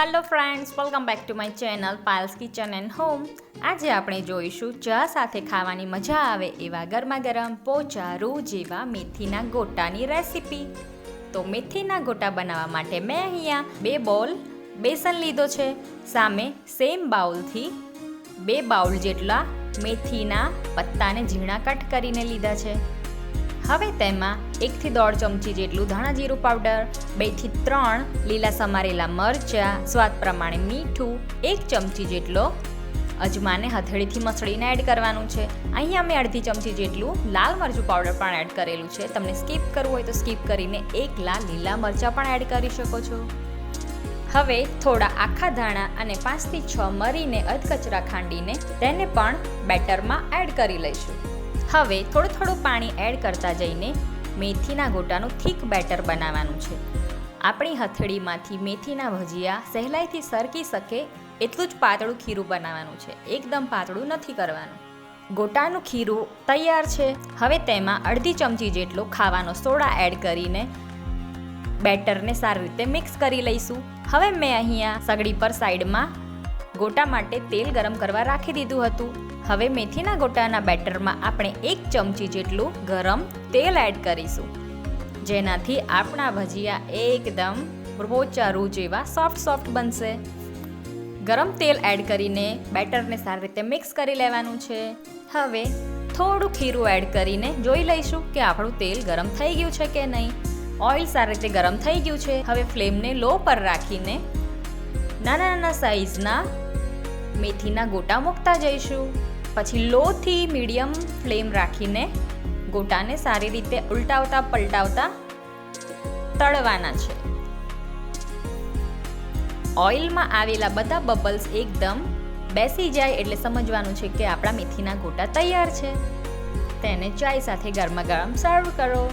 Hello friends welcome back to my channel Payal's kitchen and home આજે આપણે જોઈશું ચા સાથે ખાવાની મજા આવે એવા ગરમા ગરમ પોચા રૂ જેવા મેથીના ગોટાની રેસીપી. તો મેથીના ગોટા બનાવવા માટે મેં અહીંયા બે બોલ બેસન લીધો છે. સામે સેમ બાઉલથી બે બાઉલ જેટલા મેથીના પત્તાને ઝીણા કટ કરીને લીધા છે. હવે તેમાં એકથી દોઢ ચમચી જેટલું ધાણા જીરું પાવડર, બેથી ત્રણ લીલા સમારેલા મરચાં, સ્વાદ પ્રમાણે મીઠું, એક ચમચી જેટલો અજમાને હથેળીથી મસળીને એડ કરવાનું છે. અહીંયા મેં અડધી ચમચી જેટલું લાલ મરચું પાવડર પણ એડ કરેલું છે. તમને સ્કીપ કરવું હોય તો સ્કીપ કરીને એકલા લીલા મરચાં પણ એડ કરી શકો છો. હવે થોડા આખા ધાણા અને પાંચથી છ મરીને અધકચરા ખાંડીને તેને પણ બેટરમાં એડ કરી લઈશું. હવે થોડું થોડું પાણી એડ કરતા જઈને મેથીના ગોટાનું થીક બેટર બનાવવાનું છે. આપણી હથેળીમાંથી મેથીના ભજીયા સહેલાઈથી સરકી શકે એટલું જ પાતળું ખીરું બનાવવાનું છે. એકદમ પાતળું નથી કરવાનું. ગોટાનું ખીરું તૈયાર છે. હવે તેમાં અડધી ચમચી જેટલો ખાવાનો સોડા એડ કરીને બેટરને સારી રીતે મિક્સ કરી લઈશું. હવે મેં અહીંયા સગડી પર સાઈડમાં ગોટા માટે તેલ ગરમ કરવા રાખી દીધું હતું. હવે મેથીના ગોટાના બેટરમાં આપણે એક ચમચી જેટલું ગરમ તેલ એડ કરીશું. જેનાથી આપણા ભજીયા એકદમ પોચારું જેવા સોફ્ટ સોફ્ટ બનશે. ગરમ તેલ એડ કરીને બેટરને સારી રીતે મિક્સ કરી લેવાનું છે. હવે થોડું ખીરું એડ કરીને જોઈ લઈશું કે આપણું તેલ ગરમ થઈ ગયું છે કે નહીં. ઓઇલ સારી રીતે ગરમ થઈ ગયું છે. હવે ફ્લેમને લો પર રાખીને નાના નાના સાઈઝના મેથીના ગોટા મૂકતા જઈશું. પછી લોથી મીડિયમ ફ્લેમ રાખીને ગોટાને સારી રીતે ઉલટાવતા પલટાવતા તળવાના છે. ઓઇલમાં આવેલા બધા બબલ્સ એકદમ બેસી જાય એટલે સમજવાનું છે કે આપણા મેથીના ગોટા તૈયાર છે. તેને ચાય સાથે ગરમા ગરમ સર્વ કરો.